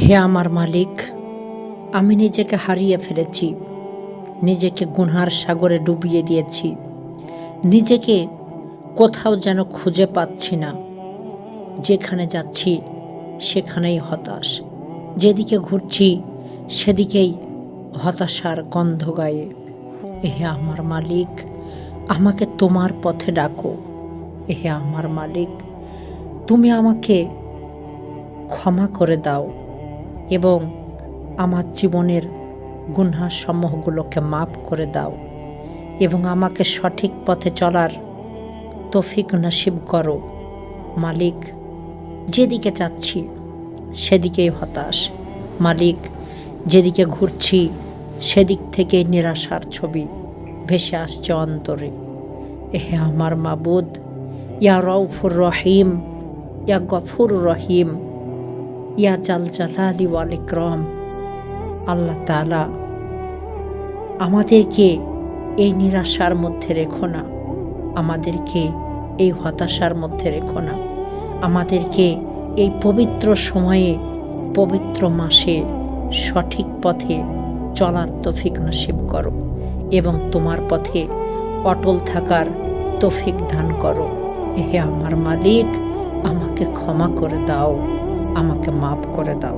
হে আমার মালিক, আমি নিজেকে হারিয়ে ফেলেছি, নিজেকে গুনহার সাগরে ডুবিয়ে দিয়েছি, নিজেকে কোথাও যেন খুঁজে পাচ্ছি না, যেখানে যাচ্ছি সেখানেই হতাশ, যেদিকে ঘুরছি সেদিকেই হতাশার গন্ধ গায়ে। এহে আমার মালিক, আমাকে তোমার পথে ডাকো। এহে আমার মালিক, তুমি আমাকে ক্ষমা করে দাও। এবং আমার জীবনের গুনহা সমূহগুলোকে মাফ করে দাও এবং আমাকে সঠিক পথে চলার তফিক নসিব করো। মালিক, যেদিকে চাচ্ছি সেদিকেই হতাশ। মালিক, যেদিকে ঘুরছি সেদিক থেকে নিরাশার ছবি ভেসে আসছে অন্তরে। এহে আমার মাবুদ, ইয়া রৌফুর রহিম, ইয়া গফুর রহিম। ইয়া জাল জালালি ওয়াল ইকরম, আল্লাহ তালা আমাদেরকে এই নিরাশার মধ্যে রেখো না। আমাদেরকে এই হতাশার মধ্যে রেখো না। আমাদেরকে এই পবিত্র সময়ে, পবিত্র মাসে সঠিক পথে চলার তফিক নসিব করো এবং তোমার পথে অটল থাকার তফিক দান করো। হে আমার মালিক, আমাকে ক্ষমা করে দাও। আমাকে মাফ করে দাও।